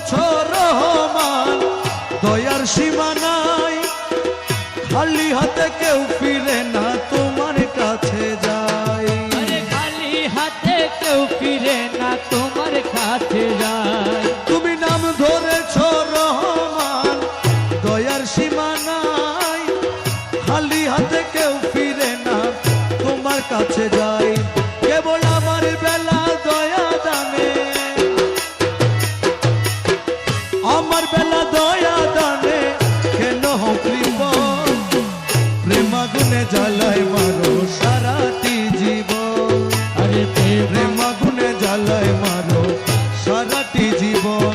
ধরেছ রহমান দয়ার সীমা নাই। খালি হাতে কেউ ফিরে না তোমার কাছে যায় খালি হাতে কেউ ফিরে না তোমার কাছে যায় তুমি নাম ধরেছ রহমান দয়ার সীমা নাই। খালি হাতে কেউ ফিরে না তোমার কাছে যায় আমার বেলা দয়া দানে, কেন কৃপণ? প্রেমাগুনে জ্বালায় মারো সারাটি জীবন। আরে প্রেম প্রেমাগুনে জ্বালায় মারো সারাটি জীবন।